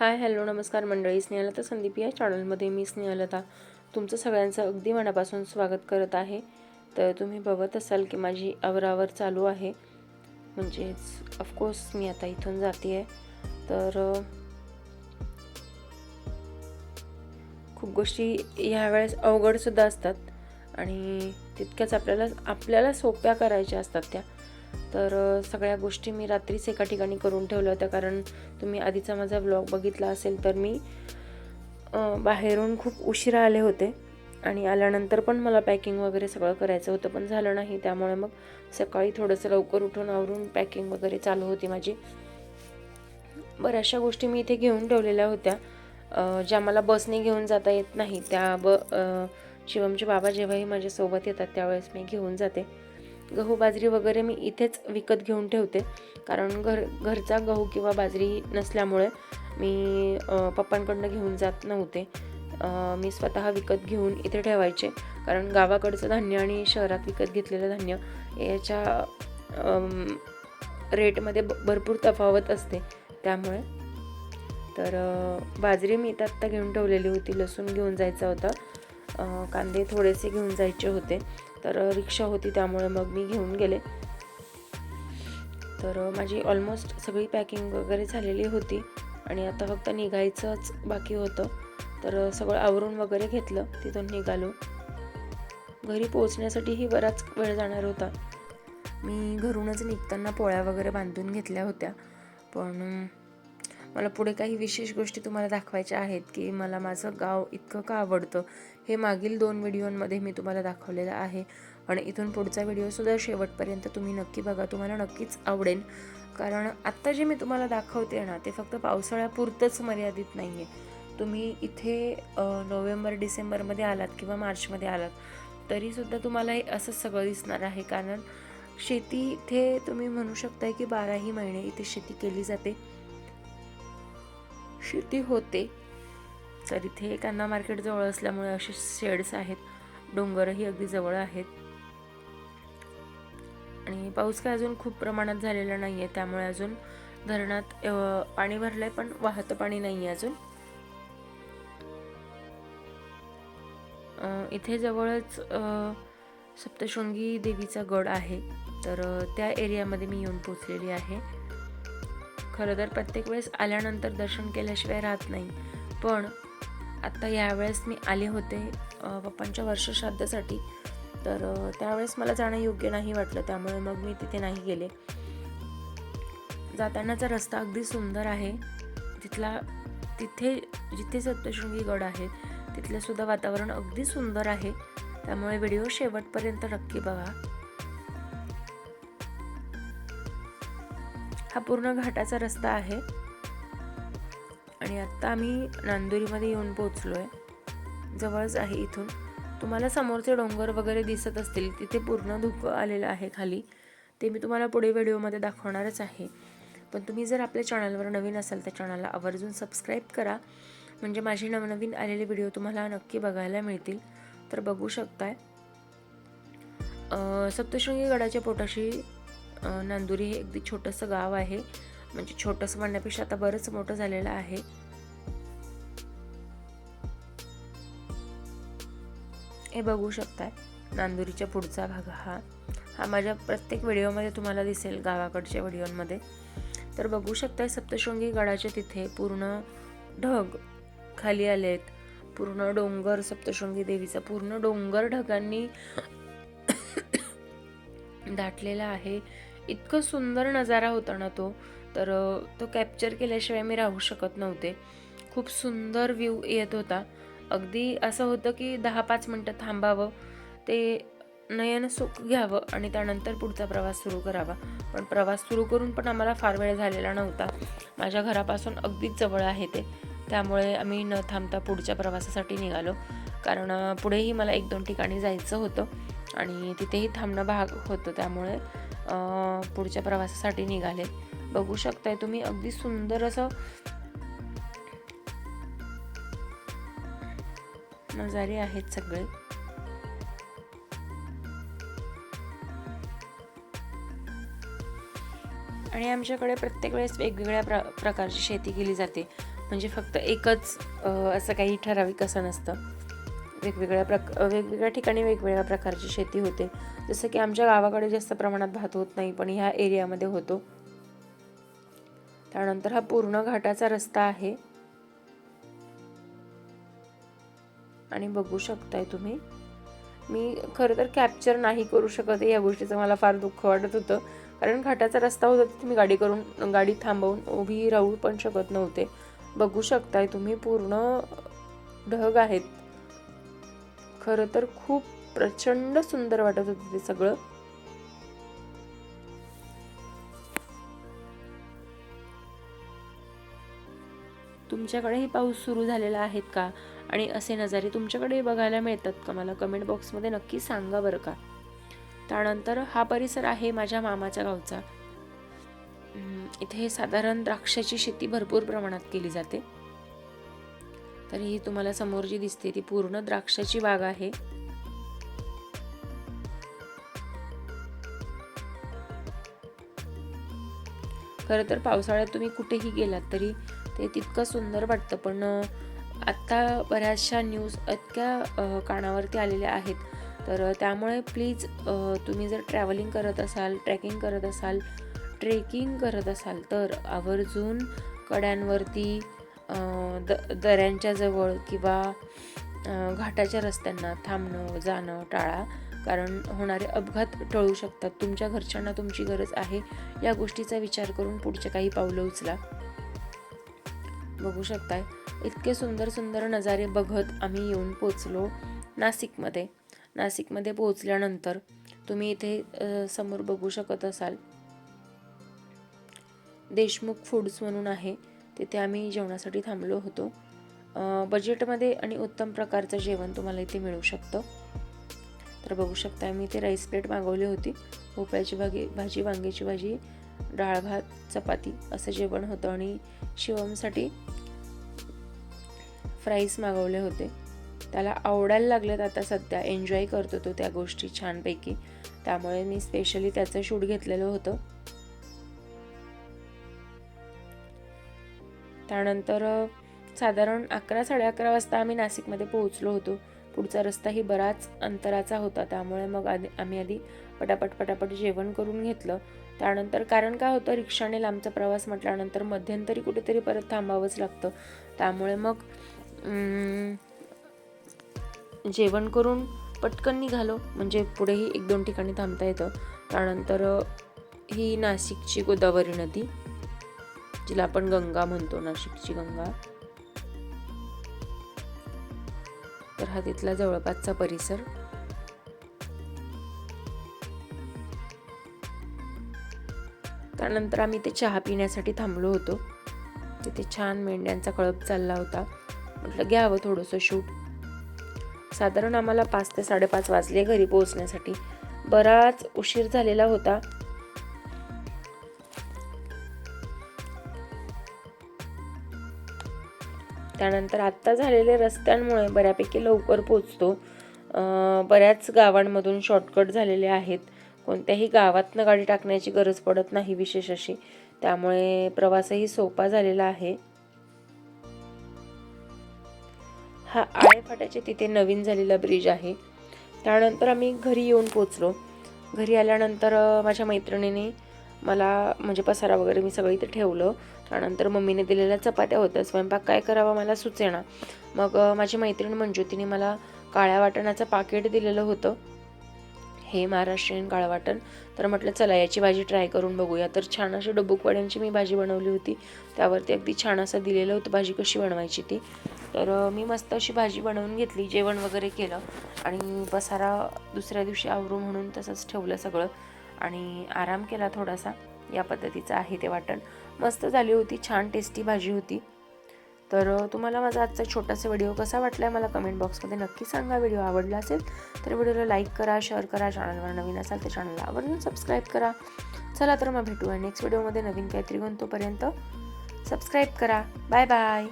Hi hello नमस्कार मंडळी. स्नेहलता संदीप या चॅनलमध्ये मी स्नेहलता. तुमचं सगळ्यांचं अगदी मनापासून स्वागत करत आहे. तर तुम्ही बघत असाल की माझी आवरावर चालू आहे. म्हणजेच ऑफकोर्स मी आता इथून जाते आहे तर खूप गोष्टी ह्या वेळेस अवघडसुद्धा असतात. आणि तितक्याच आपल्याला आपल्याला सोप्या करायच्या असतात त्या. तर सगळ्या गोष्टी मी रात्रीच एका ठिकाणी करून ठेवल्या होत्या. कारण तुम्ही आधीचा माझा व्लॉग बघितला असेल तर मी बाहेरून खूप उशिरा आले होते. आणि आल्यानंतर पण मला पॅकिंग वगैरे सगळं करायचं होतं पण झालं नाही. त्यामुळे मग सकाळी थोडंसं लवकर उठून आवरून पॅकिंग वगैरे चालू होती माझी. बऱ्याचशा गोष्टी मी इथे घेऊन ठेवलेल्या होत्या. ज्या मला बसने घेऊन जाता येत नाही. त्या ब शिवमचे बाबा जेव्हाही माझ्यासोबत येतात त्यावेळेस मी घेऊन जाते. गहू बाजरी वगैरे मी इथेच विकत घेऊन ठेवते. कारण घर घरचा गहू किंवा बाजरी नसल्यामुळे मी पप्पांकडनं घेऊन जात नव्हते. मी स्वतः विकत घेऊन इथे ठेवायचे. कारण गावाकडचं धान्य आणि शहरात विकत घेतलेलं धान्य याच्या रेटमध्ये भरपूर तफावत असते. त्यामुळे तर बाजरी मी इथं आत्ता घेऊन ठेवलेली होती. लसूण घेऊन जायचा होता. कांदे थोडेसे घेऊन जायचे होते. तर रिक्षा होती त्यामुळे मग मी घेऊन गेले. तर माझी ऑलमोस्ट सगळी पॅकिंग वगैरे झालेली होती आणि आता फक्त निघायचंच बाकी होतं. तर सगळं आवरून वगैरे घेतलं तिथून निघालो. घरी पोहोचण्यासाठीही बराच वेळ जाणार होता. मी घरूनच निघताना पोळ्या वगैरे बांधून घेतल्या होत्या. पण मला पुढे काही विशेष गोष्टी तुम्हाला दाखवायच्या आहेत की मला माझं गाव इतकं का आवडतं हे मागील दोन व्हिडिओमध्ये मी तुम्हाला दाखवलेलं आहे. आणि इथून पुढचा व्हिडिओसुद्धा शेवटपर्यंत तुम्ही नक्की बघा तुम्हाला नक्कीच आवडेल. कारण आत्ता जे मी तुम्हाला दाखवते ना ते फक्त पावसाळ्यापुरतंच मर्यादित नाही आहे तुम्ही इथे नोव्हेंबर डिसेंबरमध्ये आलात किंवा मार्चमध्ये आलात तरीसुद्धा तुम्हाला हे असंच सगळं दिसणार आहे. कारण शेती इथे तुम्ही म्हणू शकताय की बाराही महिने इथे शेती केली जाते. शेती होते. तर इथे कांदा मार्केट जवळ असल्यामुळे असे शेड्स आहेत. डोंगरही अगदी जवळ आहेत. आणि पाऊस काय अजून खूप प्रमाणात झालेला नाही आहे त्यामुळे अजून धरणात पाणी भरलं आहे पण वाहतं पाणी नाही आहे अजून इथे जवळच सप्तशृंगी देवीचा गड आहे. तर त्या एरियामध्ये मी येऊन पोचलेली आहे. खरं तर प्रत्येक वेळेस आल्यानंतर दर्शन केल्याशिवाय राहत नाही. पण आत्ता यावेळेस मी आले होते पप्पांच्या वर्षश्राद्धासाठी तर त्यावेळेस मला जाणं योग्य नाही वाटलं त्यामुळे मग मी तिथे नाही गेले. जातानाचा रस्ता अगदी सुंदर आहे. तिथला तिथे जिथे सप्तशृंगी गड आहे तिथलं सुद्धा वातावरण अगदी सुंदर आहे. त्यामुळे व्हिडिओ शेवटपर्यंत नक्की बघा. हा पूर्ण घाटाचा रस्ता आहे. आणि आत्ता आम्ही नांदुरीमध्ये येऊन पोचलो आहे जवळच आहे इथून. तुम्हाला समोरचे डोंगर वगैरे दिसत असतील तिथे पूर्ण धुकं आलेलं आहे खाली. ते मी तुम्हाला पुढे व्हिडिओमध्ये दाखवणारच आहे. पण तुम्ही जर आपल्या चॅनलवर नवीन असाल त्या चॅनलला आवर्जून सबस्क्राईब करा. म्हणजे माझे नवनवीन आलेले व्हिडिओ तुम्हाला नक्की बघायला मिळतील. तर बघू शकताय. सप्तशृंगी गडाच्या पोटाशी नांदुरी हे अगदी छोटंसं गाव आहे. म्हणजे छोटंसं म्हणण्यापेक्षा आता बरंच मोठं झालेलं आहे. हे बघू शकताय नांदुरीच्या पुढचा भाग हा. हा माझ्या प्रत्येक व्हिडिओमध्ये तुम्हाला दिसेल गावाकडच्या व्हिडिओमध्ये. तर बघू शकताय सप्तशृंगी गडाच्या तिथे पूर्ण ढग खाली आलेत. पूर्ण डोंगर सप्तशृंगी देवीचा पूर्ण डोंगर ढगांनी दाटलेला आहे. इतकं सुंदर नजारा होता ना तो तर तो कॅप्चर केल्याशिवाय मी राहू शकत नव्हते. खूप सुंदर व्ह्यू येत होता. अगदी असं होतं की दहा पाच मिनटं थांबावं ते नयन सुख घ्यावं आणि त्यानंतर पुढचा प्रवास सुरू करावा. पण प्रवास सुरू करून पण आम्हाला फार वेळ झालेला नव्हता. माझ्या घरापासून अगदीच जवळ आहे ते. त्यामुळे आम्ही न थांबता पुढच्या प्रवासासाठी निघालो. कारण पुढेही मला एक दोन ठिकाणी जायचं होतं आणि तिथेही थांबणं भाग होतं. त्यामुळे पुढच्या प्रवासासाठी निघाले. बघू शकताय तुम्ही अगदी सुंदर असं नजारे आहेत सगळे. आणि आमच्याकडे प्रत्येक वेळेस वेगवेगळ्या प्र प्रकारची शेती केली जाते. म्हणजे फक्त एकच असं काही ठराविक असं नसतं. वेगवेगळ्या प्रक वेगवेगळ्या ठिकाणी वेगवेगळ्या प्रकारची शेती होते. जसं की आमच्या गावाकडे जास्त प्रमाणात भात होत नाही पण ह्या एरियामध्ये होतो. त्यानंतर हा पूर्ण घाटाचा रस्ता आहे. आणि बघू शकताय तुम्ही. मी खरं तर कॅप्चर नाही करू शकत आहे या गोष्टीचं मला फार दुःख वाटत होतं. कारण घाटाचा रस्ता होता तिथे मी गाडी करून गाडी थांबवून उभी राहू पण शकत नव्हते. बघू शकताय तुम्ही पूर्ण ढग आहेत. खरं तर खूप प्रचंड सुंदर वाटत होतं ते सगळं. तुमच्याकडेही पाऊस सुरू झालेला आहेत का? आणि असे नजारे तुमच्याकडे बघायला मिळतात का? मला कमेंट बॉक्समध्ये नक्की सांगा बरं का? त्यानंतर हा परिसर आहे माझ्या मामाच्या गावचा. इथे साधारण द्राक्षाची शेती भरपूर प्रमाणात केली जाते. तर ही तुम्हाला समोर जी दिसते ती पूर्ण द्राक्षाची बाग आहे. खरं तर पावसाळ्यात तुम्ही कुठेही गेलात तरी ते तितकं सुंदर वाटतं पण आत्ता बऱ्याचशा न्यूज इतक्या कानावरती आलेल्या आहेत. तर त्यामुळे प्लीज तुम्ही जर ट्रॅव्हलिंग करत असाल ट्रेकिंग करत असाल ट्रेकिंग करत असाल तर आवर्जून कड्यांवरती द दऱ्यांच्या जवळ किंवा घाटाच्या रस्त्यांना थांबणं जाणं टाळा. कारण होणारे अपघात टळू शकतात. तुमच्या घरच्यांना तुमची गरज आहे. या गोष्टीचा विचार करून पुढचे काही पावलं उचला. बघू शकताय. इतके सुंदर सुंदर नजारे बघत आम्ही येऊन पोचलो नाशिकमध्ये नाशिकमध्ये पोचल्यानंतर तुम्ही इथे समोर बघू शकत असाल. देशमुख फूड्स म्हणून आहे. तिथे आम्ही जेवणासाठी थांबलो होतो. बजेटमध्ये आणि उत्तम प्रकारचं जेवण तुम्हाला इथे मिळू शकतं. तर बघू शकता मी इथे राईस प्लेट मागवली होती. भोपळ्याची भागी भाजी वांग्याची भाजी डाळ भात चपाती असं जेवण होतं आणि शिवमसाठी फ्राईज मागवले होते. त्याला आवडायला लागलेत आता सध्या. एन्जॉय करतो तो त्या गोष्टी छानपैकी. त्यामुळे मी स्पेशली त्याचं शूट घेतलेलं होतं. त्यानंतर साधारण अकरा साडे अकरा वाजता आम्ही नाशिकमध्ये पोहोचलो होतो. पुढचा रस्ताही बराच अंतराचा होता त्यामुळे मग आधी आम्ही आधी पटापट पटापट जेवण करून घेतलं. त्यानंतर कारण काय होतं रिक्षाने लांबचा प्रवास म्हटल्यानंतर मध्यंतरी कुठेतरी परत थांबावंच लागतं. त्यामुळे मग जेवण करून पटकन निघालो. म्हणजे पुढेही एक दोन ठिकाणी थांबता येतं. त्यानंतर ही नाशिकची गोदावरी नदी. जिला आपण गंगा म्हणतो नाशिकची गंगा. तर हा तिथला जवळपासचा परिसर. त्यानंतर आम्ही ते चहा पिण्यासाठी थांबलो होतो. तिथे छान मेंढ्यांचा कळप चालला होता. म्हटलं घ्यावं थोडंसं शूट. साधारण आम्हाला पाच ते साडेपाच वाजले घरी पोहोचण्यासाठी. बराच उशीर झालेला होता. त्यानंतर आत्ता झालेल्या रस्त्यांमुळे बऱ्यापैकी लवकर पोचतो. बऱ्याच गावांमधून शॉर्टकट झालेले आहेत. कोणत्याही गावातनं गाडी टाकण्याची गरज पडत नाही विशेष अशी. त्यामुळे प्रवासही सोपा झालेला आहे. हा आळेफाट्याचे तिथे नवीन झालेला ब्रिज आहे. त्यानंतर आम्ही घरी येऊन पोचलो. घरी आल्यानंतर माझ्या मैत्रिणीने मला म्हणजे पसारा वगैरे मी सगळं इथे ठेवलं. त्यानंतर मम्मीने दिलेल्या चपात्या होत्या. स्वयंपाक काय करावा मला सुचेना मग माझी मैत्रीण मंजुतीने मला काळ्या वाटणाचं पाकिट दिलेलं होतं. हे महाराष्ट्रीयन काळं वाटण. तर म्हटलं चला याची भाजी ट्राय करून बघूया. तर छान अशी डबूक वड्यांची मी भाजी बनवली होती. त्यावरती अगदी छान असं दिलेलं होतं भाजी कशी बनवायची ती. तर मी मस्त अशी भाजी बनवून घेतली जेवण वगैरे केलं. आणि पसारा दुसऱ्या दिवशी आवरू म्हणून तसंच ठेवलं सगळं. आणि आराम केला थोडासा. या पद्धतीचं आहे ते वाटण. मस्त झाली होती छान टेस्टी भाजी होती. तर तुम्हाला माझा आजचा छोटासा व्हिडिओ कसा वाटला आहे मला कमेंट बॉक्समध्ये नक्की सांगा. व्हिडिओ आवडला असेल तर व्हिडिओला लाईक करा शेअर करा. चॅनलवर नवीन असाल तर चॅनलला आवर्जून सबस्क्राईब करा. चला तर मग भेटूया नेक्स्ट व्हिडिओमध्ये नवीन काहीतरी घेऊन तोपर्यंत सबस्क्राईब करा. Bye bye